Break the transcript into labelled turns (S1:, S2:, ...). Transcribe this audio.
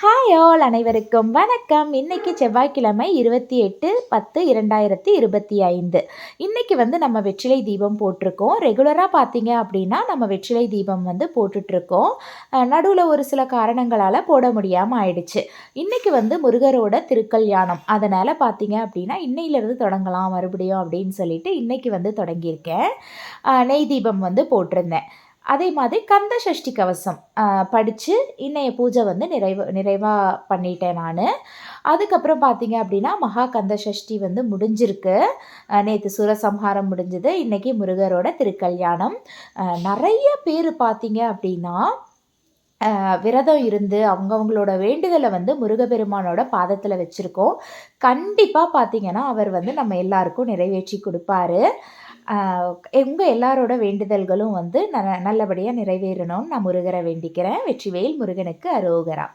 S1: Hi all அனைவருக்கும் வணக்கம். இன்னைக்கு செவ்வாய்க்கிழமை இருபத்தி எட்டு பத்து இரண்டாயிரத்தி இருபத்தி ஐந்து. இன்னைக்கு வந்து நம்ம வெற்றிலை தீபம் போட்டிருக்கோம். ரெகுலராக பார்த்தீங்க அப்படின்னா நம்ம வெற்றிலை தீபம் வந்து போட்டுட்ருக்கோம் நடுவில் ஒரு சில காரணங்களால் போட முடியாமல் ஆயிடுச்சு. இன்னைக்கு வந்து முருகரோட திருக்கல்யாணம். அதனால் பார்த்தீங்க அப்படின்னா இன்னையிலேருந்து தொடங்கலாம் மறுபடியும் அப்படின்னு சொல்லிட்டு இன்னைக்கு வந்து தொடங்கியிருக்கேன். நெய் தீபம் வந்து போட்டிருந்தேன். அதே மாதிரி கந்த சஷ்டி கவசம் படித்து இன்னைய பூஜை வந்து நிறைவு நிறைவாக பண்ணிட்டேன் நான். அதுக்கப்புறம் பார்த்தீங்க அப்படின்னா மகா கந்த சஷ்டி வந்து முடிஞ்சிருக்கு. நேற்று சுரசம்ஹாரம் முடிஞ்சது. இன்றைக்கி முருகரோட திருக்கல்யாணம். நிறைய பேர் பார்த்தீங்க அப்படின்னா விரதம் இருந்து அவங்கவுங்களோட வேண்டுதலை வந்து முருகப்பெருமானோட பாதத்தில் வச்சுருக்கோம். கண்டிப்பாக பார்த்தீங்கன்னா அவர் வந்து நம்ம எல்லாருக்கும் நிறைவேற்றி கொடுப்பாரு. உங்கள் எல்லாரோட வேண்டுதல்களும் வந்து ந நல்லபடியாக நிறைவேறணும்னு நான் முருகரை வேண்டிக்கிறேன். வெற்றிவேல் முருகனுக்கு அரோகரா.